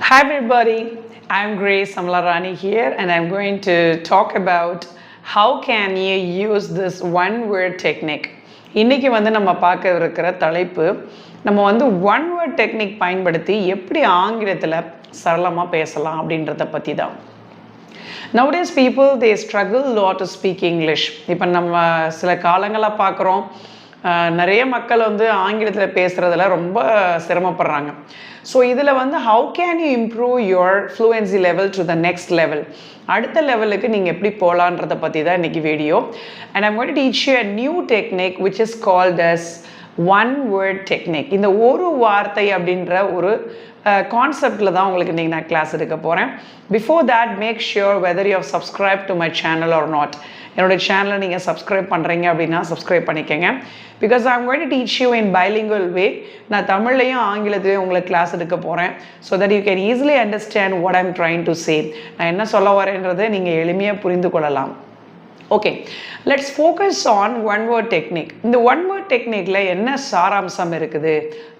Hi everybody, I'm Grace Samlarani here and I'm going to talk about how can you use this one word technique. இன்றைக்கி வந்து நம்ம பார்க்க இருக்கிற தலைப்பு நம்ம வந்து ஒன் வேர்ட் டெக்னிக் பயன்படுத்தி எப்படி ஆங்கிலத்தில் சரளமாக பேசலாம் அப்படின்றத பற்றி தான் nowadays people they struggle lot to speak English இப்போ நம்ம சில காலங்களாக பார்க்குறோம். நிறைய மக்கள் வந்து ஆங்கிலத்தில் பேசுகிறதுல ரொம்ப சிரமப்படுறாங்க. ஸோ இதில் வந்து how can you improve your fluency level to the next level அடுத்த லெவலுக்கு நீங்கள் எப்படி போகலான்றதை பற்றி தான் இன்றைக்கி video and I'm got teach you a new technique which is called as one word technique இந்த ஒரு வார்த்தை அப்படின்ற ஒரு கான்செப்டில் தான் உங்களுக்கு இன்றைக்கி நான் கிளாஸ் எடுக்க போகிறேன் before that make sure whether you subscribe to my channel or not என்னோடய சேனலை நீங்கள் சப்ஸ்கிரைப் பண்ணுறீங்க அப்படின்னா சப்ஸ்கிரைப் பண்ணிக்கோங்க. Because I'm going teach you in bilingual way நான் தமிழ்லையும் ஆங்கிலத்திலையும் உங்களுக்கு கிளாஸ் எடுக்க போகிறேன் so that you can easily understand what I'm trying to say நான் என்ன சொல்ல வரேன்றதை நீங்கள் எளிமையாக புரிந்து கொள்ளலாம். Okay let's focus on one word technique இந்த ஒன் வேர்ட் டெக்னிக்கில் என்ன சாராம்சம் இருக்குது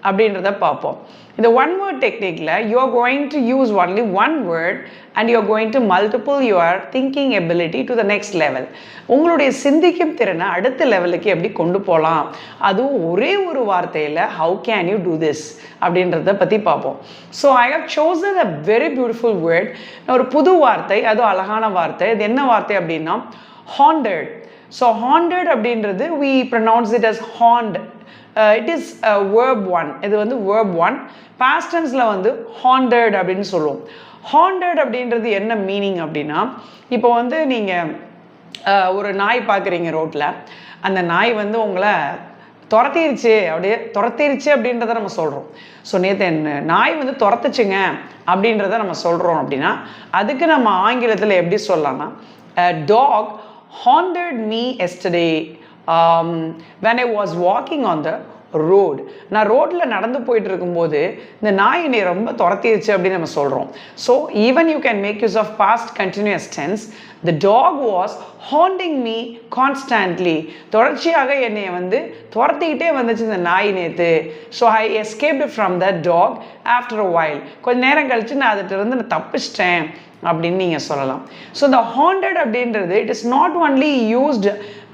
அப்படின்றத பார்ப்போம். இந்த one word டெக்னிக்கில் you are going to use only one word and you are going to multiple your thinking ability to the next level உங்களுடைய சிந்திக்கும் திறனை அடுத்த லெவலுக்கு எப்படி கொண்டு போகலாம் அதுவும் ஒரே ஒரு வார்த்தையில் how can you do this அப்படின்றத பற்றி பார்ப்போம். So I have chosen a very beautiful word ஒரு புது வார்த்தை அதுவும் அழகான வார்த்தை. இது என்ன வார்த்தை அப்படின்னா ஹாண்டட் ஸோ ஹாண்டட் அப்படின்றது we pronounce it as haunt it is verb one இது வந்து வேர்ப் ஒன் பாஸ்டன்ஸில் வந்து ஹாண்டட் அப்படின்னு சொல்லுவோம். ஹாண்டட் அப்படின்றது என்ன மீனிங் அப்படின்னா இப்போ வந்து நீங்கள் uh, ஒரு நாய் பார்க்குறீங்க ரோட்டில் அந்த நாய் வந்து உங்களை துரத்திருச்சு அப்படியே துரத்திருச்சு அப்படின்றத நம்ம சொல்கிறோம் ஸோ நேற்று என்ன நாய் வந்து துரத்துச்சுங்க அப்படின்றத நம்ம சொல்கிறோம் அப்படின்னா அதுக்கு நம்ம ஆங்கிலத்தில் எப்படி சொல்லலாம்னா dog haunted me yesterday when I was walking on the road நான் ரோட்டில் நடந்து போயிட்டு இருக்கும்போது இந்த நாய் என்னை ரொம்ப துரத்திடுச்சு அப்படின்னு நம்ம சொல்கிறோம் so even you can make use of past continuous tense the dog was haunting me constantly தொடர்ச்சியாக என்னை வந்து துரத்திக்கிட்டே வந்துச்சு இந்த நாய் நேற்று so I escaped from the dog after a while கொஞ்சம் நேரம் கழித்து நான் அதுகிட்ட இருந்து நான் தப்பிச்சிட்டேன். அப்படின்னு நீங்கள் சொல்லலாம். ஸோ த ஹாண்டட் அப்படின்றது it is not only used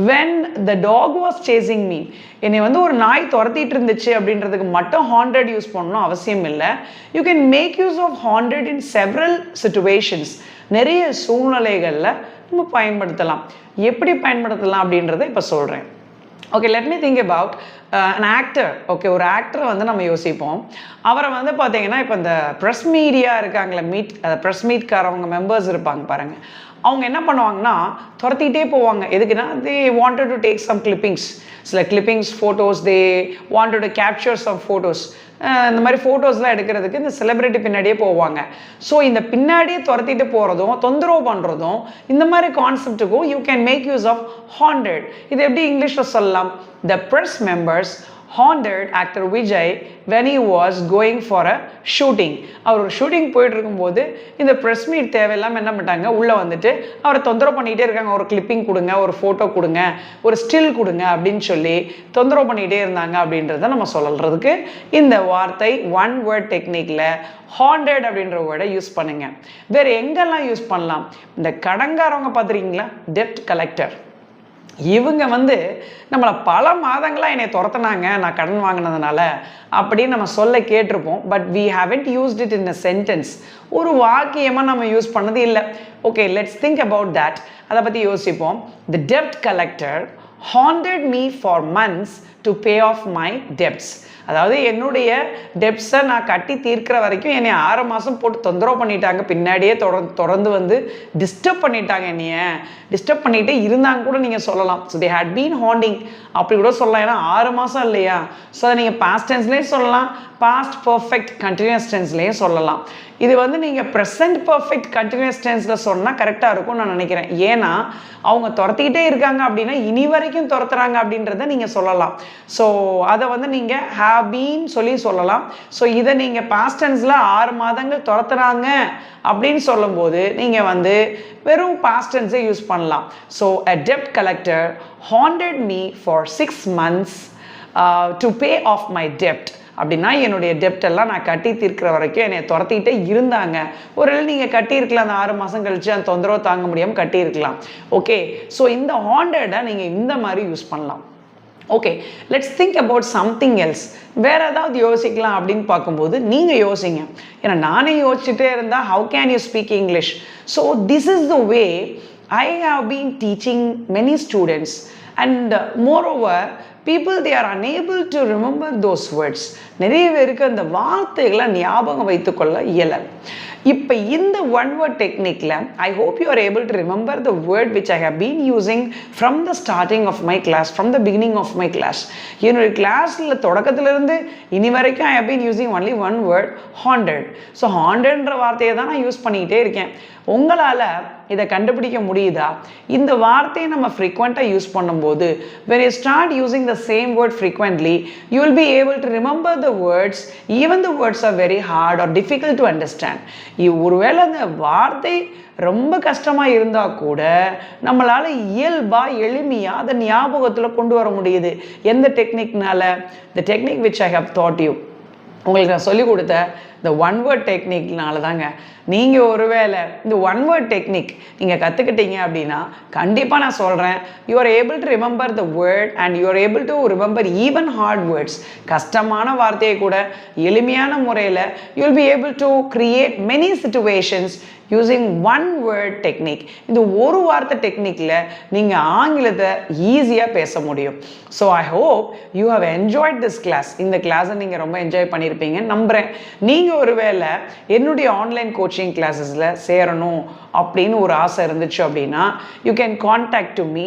when the dog was chasing me என்னை வந்து ஒரு நாய் துரத்திட்டு இருந்துச்சு அப்படின்றதுக்கு மட்டும் ஹாண்டட் யூஸ் பண்ணணும் அவசியம் இல்லை. You can make use of haunted in several situations நிறைய சூழ்நிலைகளில் நம்ம பயன்படுத்தலாம். எப்படி பயன்படுத்தலாம் அப்படின்றத இப்போ சொல்கிறேன் okay let me think about an actor okay ஒரு ஆக்டரை வந்து நம்ம யோசிப்போம். அவரை வந்து பார்த்தீங்கன்னா இப்போ இந்த ப்ரெஸ் மீடியா இருக்காங்களே மீட் ப்ரெஸ் மீட்காரவங்க மெம்பர்ஸ் இருப்பாங்க பாருங்கள் அவங்க என்ன பண்ணுவாங்கன்னா துரத்திக்கிட்டே போவாங்க. எதுக்குன்னா they wanted to take some clippings சில clippings photos they wanted to capture some photos இந்த மாதிரி ஃபோட்டோஸ்லாம் எடுக்கிறதுக்கு இந்த செலிப்ரிட்டி பின்னாடியே போவாங்க. ஸோ இந்த பின்னாடியே துரத்திட்டு போகிறதும் தொந்தரவு பண்ணுறதும் இந்த மாதிரி கான்செப்ட்டுக்கும் you can make use of haunted இது எப்படி இங்கிலீஷில் சொல்லலாம்? The press members haunted actor Vijay when he was going for a shooting அவர் ஒரு ஷூட்டிங் போயிட்டு இருக்கும்போது இந்த ப்ரெஸ் மீட் தேவையில்லாமல் என்ன பண்ணிட்டாங்க? உள்ளே வந்துட்டு அவரை தொந்தரவு பண்ணிகிட்டே இருக்காங்க. ஒரு கிளிப்பிங் கொடுங்க ஒரு ஃபோட்டோ கொடுங்க ஒரு ஸ்டில் கொடுங்க அப்படின்னு சொல்லி தொந்தரவு பண்ணிகிட்டே இருந்தாங்க அப்படின்றத நம்ம சொல்கிறதுக்கு இந்த வார்த்தை ஒன் வேர்ட் டெக்னிக்கில் ஹாண்டட் அப்படின்ற வேர்டை யூஸ் பண்ணுங்க. வேறு எங்கெல்லாம் யூஸ் பண்ணலாம்? இந்த கடங்காரவங்க பார்த்துருக்கீங்களா? டெப்ட் கலெக்டர் இவங்க வந்து நம்மளை பல மாதங்களாக என்னை துரத்துனாங்க நான் கடன் வாங்கினதுனால அப்படின்னு நம்ம சொல்ல கேட்டிருப்போம். But we haven't used it in a sentence ஒரு வாக்கியமாக நம்ம யூஸ் பண்ணது இல்லை. Okay let's think about that அதை பற்றி யோசிப்போம். The dept collector haunted me for months to pay off my debts அதாவது என்னுடைய டெப்ஸை நான் கட்டி தீர்க்கிற வரைக்கும் என்னை ஆறு மாதம் போட்டு தொந்தரவு பண்ணிட்டாங்க. பின்னாடியே தொடர்ந்து தொடர்ந்து வந்து டிஸ்டர்ப் பண்ணிட்டாங்க என்னைய. டிஸ்டர்ப் பண்ணிகிட்டே இருந்தாங்க கூட நீங்கள் சொல்லலாம். So they had been haunting அப்படி கூட சொல்லலாம். ஏன்னா ஆறு மாதம் இல்லையா? ஸோ அதை நீங்கள் பாஸ்ட் டென்ஸ்லேயும் சொல்லலாம். பாஸ்ட் பர்ஃபெக்ட் கண்டினியூஸ் டென்ஸ்லேயும் சொல்லலாம். இது வந்து நீங்கள் ப்ரெசன்ட் பர்ஃபெக்ட் கண்டினியூஸ் டென்ஸில் சொன்னால் கரெக்டாக இருக்கும்னு நான் நினைக்கிறேன். ஏன்னா அவங்க துரத்திக்கிட்டே இருக்காங்க அப்படின்னா இனி வரைக்கும் துரத்துறாங்க அப்படின்றத நீங்கள் சொல்லலாம். ஸோ அதை வந்து நீங்கள் ஹாபின்னு சொல்லி சொல்லலாம். ஸோ இதை நீங்கள் பாஸ்டன்ஸில் ஆறு மாதங்கள் துரத்துறாங்க அப்படின்னு சொல்லும்போது நீங்கள் வந்து வெறும் பாஸ்டன்ஸை யூஸ் பண்ணலாம். So a dept collector haunted me for six months to pay off my டெப்ட் அப்படின்னா என்னுடைய டெப்ட் எல்லாம் நான் கட்டி தீர்க்கிற வரைக்கும் என்னை துரத்திக்கிட்டே இருந்தாங்க. ஒரு நீங்கள் கட்டியிருக்கலாம் அந்த ஆறு மாதம் கழிச்சு அந்த தொந்தரவு தாங்க முடியாமல் கட்டியிருக்கலாம். ஓகே ஸோ இந்த ஹாண்டடை நீங்கள் இந்த மாதிரி யூஸ் பண்ணலாம். Okay let's think about something else வேற ஏதாவது யோசிக்கலாம் அப்படின்னு பார்க்கும்போது நீங்கள் யோசிங்க. ஏன்னா நானே யோசிச்சுட்டே இருந்தால் how can you speak English so this is the way I have been teaching many students and more over people they are unable to remember those words நிறைய பேருக்கு அந்த வார்த்தைகளை ஞாபகம் வைத்துக்கொள்ள இயலல் இப்போ இந்த one word டெக்னிக்கில் I hope you are able to remember the word which I have been using from the starting of my class from the beginning of my class என்னுடைய கிளாஸில் தொடக்கத்திலிருந்து இனி வரைக்கும் I have been using only one word haunted so ஹாண்டட்ன்ற வார்த்தையை தான் நான் use பண்ணிக்கிட்டே இருக்கேன். உங்களால் இதை கண்டுபிடிக்க முடியுதா? இந்த வார்த்தையை நம்ம ஃப்ரீக்வெண்ட்டாக யூஸ் பண்ணும்போது when you start using the same word frequently you will be able to remember the words even the words are very hard or difficult to understand ஒருவேளை அந்த வார்த்தை ரொம்ப கஷ்டமாக இருந்தால் கூட நம்மளால் இயல்பாக எளிமையாக அதை ஞாபகத்தில் கொண்டு வர முடியுது. எந்த டெக்னிக்னால the technique which I have taught you உங்களுக்கு நான் சொல்லிக் கொடுத்த இந்த ஒன் வேர்ட் டெக்னிக்னால தாங்க நீங்கள் ஒருவேளை இந்த ஒன் வேர்ட் டெக்னிக் நீங்கள் கற்றுக்கிட்டீங்க அப்படின்னா கண்டிப்பாக நான் சொல்கிறேன் you are able to remember the word and you are able to remember even hard words கஷ்டமான வார்த்தையை கூட எளிமையான முறையில் you will be able to create many situations using one word technique இந்த ஒரு வார்த்தை டெக்னிக்கில் நீங்கள் ஆங்கிலத்தை ஈஸியாக பேச முடியும். So I hope you have enjoyed this class இந்த கிளாஸை நீங்கள் ரொம்ப என்ஜாய் பண்ணியிருப்பீங்கன்னு நம்புகிறேன் நீங்கள் ஒருவேளை என்னுடைய ஆன்லைன் கோச்சிங் கிளாஸஸில் சேரணும் அப்படின்னு ஒரு ஆசை இருந்துச்சு அப்படின்னா you can contact to me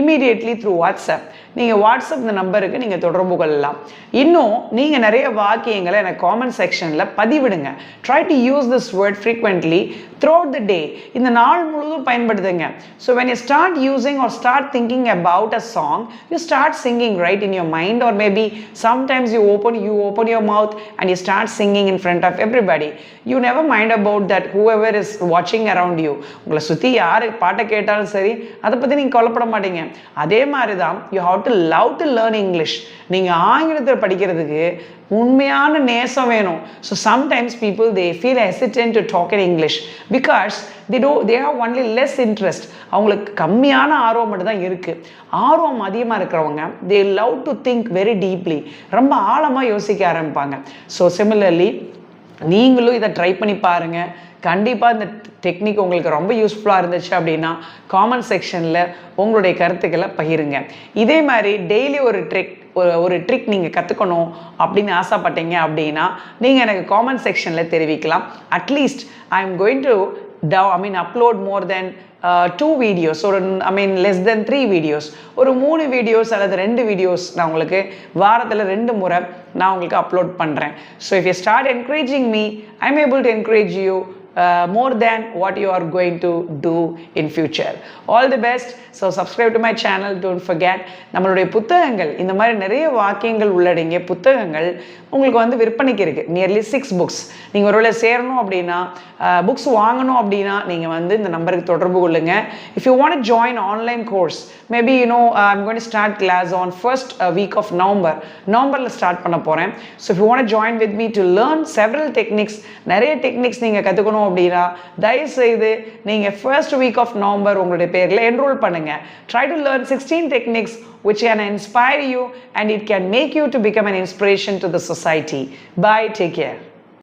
immediately through WhatsApp நீங்கள் வாட்ஸ்அப் இந்த நம்பருக்கு நீங்கள் தொடர்பு கொள்ளலாம். இன்னும் நீங்கள் நிறைய வாக்கியங்களை எனக்கு காமெண்ட் செக்ஷனில் பதிவிடுங்க. Try to use this word frequently through the day இந்த நாள் முழுவதும் பயன்படுத்துங்க. So when you start using or start thinking about a song you start singing right in your mind or maybe sometimes you open you open your mouth and you start singing in front of everybody you never mind about that whoever is வாட்சிங் around you உங்களை சுற்றி யார் பாட்டை கேட்டாலும் சரி அதை பற்றி நீங்கள் கொல்லப்பட மாட்டீங்க. அதே மாதிரி தான் you have to love to learn English நீங்கள் ஆங்கிலத்தில் படிக்கிறதுக்கு உண்மையான நேசம் வேணும். So sometimes people they feel hesitant to talk in English because the though they have only less interest அவங்களுக்கு கம்மியான ஆர்வம் மட்டும் தான் இருக்குது ஆர்வம் அதிகமாக இருக்கிறவங்க they love to think very deeply ரொம்ப ஆழமாக யோசிக்க ஆரம்பிப்பாங்க. ஸோ சிமிலர்லி நீங்களும் இதை ட்ரை பண்ணி பாருங்கள் கண்டிப்பாக இந்த டெக்னிக் உங்களுக்கு ரொம்ப யூஸ்ஃபுல்லாக இருந்துச்சு அப்படின்னா காமெண்ட் செக்ஷனில் உங்களுடைய கருத்துக்களை பகிருங்க. இதே மாதிரி டெய்லி ஒரு ட்ரிக் ஒரு ஒரு ட்ரிக் நீங்கள் கற்றுக்கணும் அப்படின்னு ஆசைப்பட்டீங்க அப்படின்னா நீங்கள் எனக்கு காமெண்ட் செக்ஷனில் தெரிவிக்கலாம். At least I am going to do I mean upload more than two videos ஒரு I mean less than three videos ஒரு மூணு வீடியோஸ் அல்லது ரெண்டு வீடியோஸ் நான் உங்களுக்கு வாரத்தில் ரெண்டு முறை நான் உங்களுக்கு அப்லோட் பண்ணுறேன் so if you start encouraging me I am able to encourage you Uh, more than what you are going to do in future. All the best. So subscribe to my channel. Don't forget நம்மளுடைய புத்தகங்கள் இந்த மாதிரி நிறைய வாக்கியங்கள் உள்ளடங்கிய புத்தகங்கள் உங்களுக்கு வந்து விற்பனைக்கு இருக்குது நியர்லி சிக்ஸ் புக்ஸ் நீங்கள் ஒருவேளை சேரணும் அப்படின்னா uh, புக்ஸ் வாங்கணும் அப்படின்னா நீங்கள் வந்து இந்த நம்பருக்கு தொடர்பு கொள்ளுங்க. If you want join online course maybe you know I'm going start class on first week of November நவம்பரில் ஸ்டார்ட் பண்ண போகிறேன் so if you want join with me to learn several techniques நிறைய டெக்னிக்ஸ் நீங்கள் கற்றுக்கணும் அப்படின்னா தயவுசெய்து நீங்கள் first week of November உங்களுடைய பேரில் என்ரோல் பண்ணுங்கள் try to learn sixteen techniques which can inspire you and it can make you to become an inspiration to the society. Bye, take care.